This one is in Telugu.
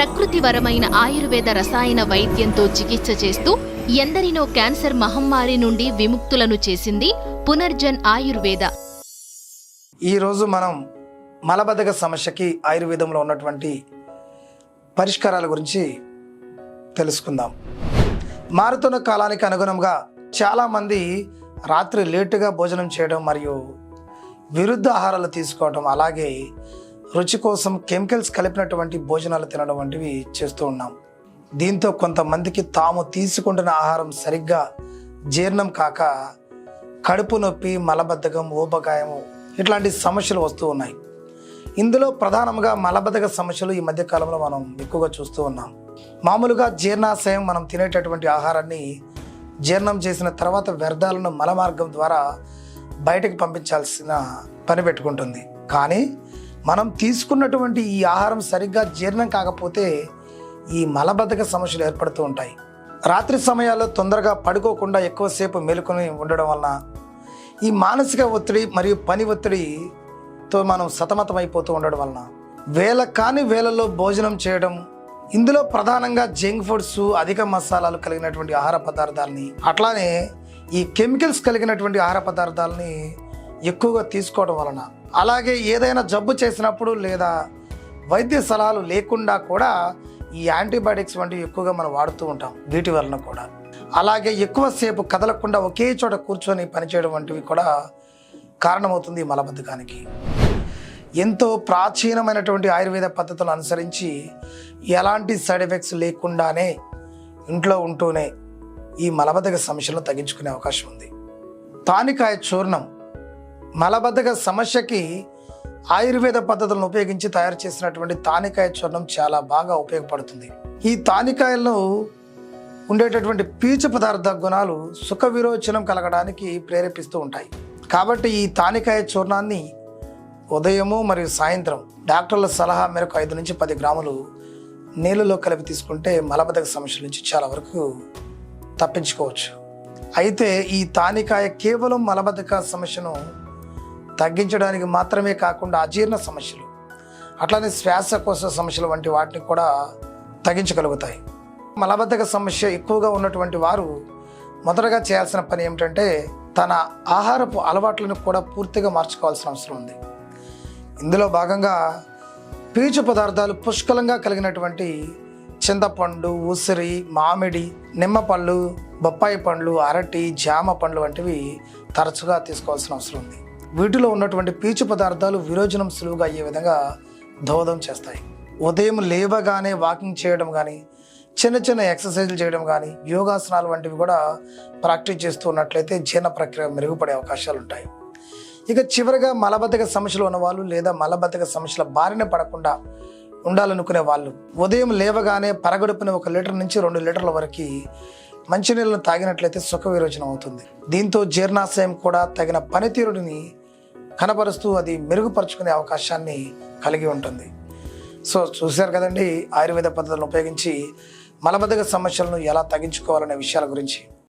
ప్రకృతివరమైన ఆయుర్వేద రసాయన వైద్యంతో చికిత్స చేస్తూ ఎందరినో క్యాన్సర్ మహమ్మారి నుండి విముక్తులను చేసింది పునర్జన్ ఆయుర్వేద. ఈరోజు మనం మలబద్ధక సమస్యకి ఆయుర్వేదంలో ఉన్నటువంటి పరిష్కారాల గురించి తెలుసుకుందాం. మారుతున్న కాలానికి అనుగుణంగా చాలామంది రాత్రి లేటుగా భోజనం చేయడం మరియు విరుద్ధ ఆహారాలు తీసుకోవడం అలాగే రుచి కోసం కెమికల్స్ కలిపినటువంటి భోజనాలు తినడం వంటివి చేస్తూ ఉన్నాం. దీంతో కొంతమందికి తాము తీసుకుంటున్న ఆహారం సరిగ్గా జీర్ణం కాక కడుపు నొప్పి మలబద్ధకం ఊబకాయము ఇట్లాంటి సమస్యలు వస్తూ ఉన్నాయి. ఇందులో ప్రధానంగా మలబద్ధక సమస్యలు ఈ మధ్య కాలంలో మనం ఎక్కువగా చూస్తూ ఉన్నాం. మామూలుగా జీర్ణాశయం మనం తినేటటువంటి ఆహారాన్ని జీర్ణం చేసిన తర్వాత వ్యర్థాలను మల మార్గం ద్వారా బయటకు పంపించాల్సిన పని పెట్టుకుంటుంది. కానీ మనం తీసుకున్నటువంటి ఈ ఆహారం సరిగ్గా జీర్ణం కాకపోతే ఈ మలబద్ధక సమస్యలు ఏర్పడుతూ ఉంటాయి. రాత్రి సమయాల్లో తొందరగా పడుకోకుండా ఎక్కువసేపు మేలుకొని ఉండడం వలన ఈ మానసిక ఒత్తిడి మరియు పని ఒత్తిడితో మనం సతమతమైపోతూ ఉండడం వలన వేల కాని వేలలో భోజనం చేయడం ఇందులో ప్రధానంగా జంక్ ఫుడ్స్ అధిక మసాలాలు కలిగినటువంటి ఆహార పదార్థాలని అట్లానే ఈ కెమికల్స్ కలిగినటువంటి ఆహార పదార్థాలని ఎక్కువగా తీసుకోవడం వలన అలాగే ఏదైనా జబ్బు చేసినప్పుడు లేదా వైద్య సలహాలు లేకుండా కూడా ఈ యాంటీబయాటిక్స్ వంటివి ఎక్కువగా మనం వాడుతూ ఉంటాం వీటి వలన కూడా. అలాగే ఎక్కువసేపు కదలకుండా ఒకే చోట కూర్చొని పనిచేయడం వంటివి కూడా కారణమవుతుంది ఈ మలబద్ధకానికి. ఎంతో ప్రాచీనమైనటువంటి ఆయుర్వేద పద్ధతులు అనుసరించి ఎలాంటి సైడ్ ఎఫెక్ట్స్ లేకుండానే ఇంట్లో ఉంటూనే ఈ మలబద్ధక సమస్యలను తగ్గించుకునే అవకాశం ఉంది. తానికాయ చూర్ణం మలబద్ధక సమస్యకి ఆయుర్వేద పద్ధతులను ఉపయోగించి తయారు చేసినటువంటి తానికాయ చూర్ణం చాలా బాగా ఉపయోగపడుతుంది. ఈ తానికాయల్లో ఉండేటటువంటి పీచు పదార్థ గుణాలు సుఖ విరోచనం కలగడానికి ప్రేరేపిస్తూ ఉంటాయి. కాబట్టి ఈ తానికాయ చూర్ణాన్ని ఉదయము మరియు సాయంత్రం డాక్టర్ల సలహా మేరకు ఐదు నుంచి పది గ్రాములు నీళ్ళలో కలిపి తీసుకుంటే మలబద్ధక సమస్యల నుంచి చాలా వరకు తప్పించుకోవచ్చు. అయితే ఈ తానికాయ కేవలం మలబద్ధక సమస్యను తగ్గించడానికి మాత్రమే కాకుండా అజీర్ణ సమస్యలు అట్లానే శ్వాసకోశ సమస్యలు వంటి వాటిని కూడా తగ్గించగలుగుతాయి. మలబద్ధక సమస్య ఎక్కువగా ఉన్నటువంటి వారు మొదటగా చేయాల్సిన పని ఏమిటంటే తన ఆహారపు అలవాట్లను కూడా పూర్తిగా మార్చుకోవాల్సిన అవసరం ఉంది. ఇందులో భాగంగా పీచు పదార్థాలు పుష్కలంగా కలిగినటువంటి చింతపండు ఉసిరి మామిడి నిమ్మపళ్ళు బొప్పాయి పండ్లు అరటి జామ పండ్లు వంటివి తరచుగా తీసుకోవాల్సిన అవసరం ఉంది. వీటిలో ఉన్నటువంటి పీచు పదార్థాలు విరోచనం సులువుగా అయ్యే విధంగా దోహదం చేస్తాయి. ఉదయం లేవగానే వాకింగ్ చేయడం కానీ చిన్న చిన్న ఎక్సర్సైజులు చేయడం కానీ యోగాసనాలు వంటివి కూడా ప్రాక్టీస్ చేస్తూ ఉన్నట్లయితే జీర్ణ ప్రక్రియ మెరుగుపడే అవకాశాలు ఉంటాయి ఇక చివరిగా మలబద్ధక సమస్యలు ఉన్నవాళ్ళు లేదా మలబద్ధక సమస్యల బారిన పడకుండా ఉండాలనుకునే వాళ్ళు ఉదయం లేవగానే పరగడుపున ఒక లీటర్ నుంచి రెండు లీటర్ల వరకు మంచినీళ్ళను తాగినట్లయితే సుఖ విరోచనం అవుతుంది. దీంతో జీర్ణాశయం కూడా తగిన పనితీరుని కనపరుస్తూ అది మెరుగుపరుచుకునే అవకాశాన్ని కలిగి ఉంటుంది. సో చూశారు కదండి ఆయుర్వేద పద్ధతులను ఉపయోగించి మలబద్ధక సమస్యలను ఎలా తగ్గించుకోవాలనే విషయాల గురించి.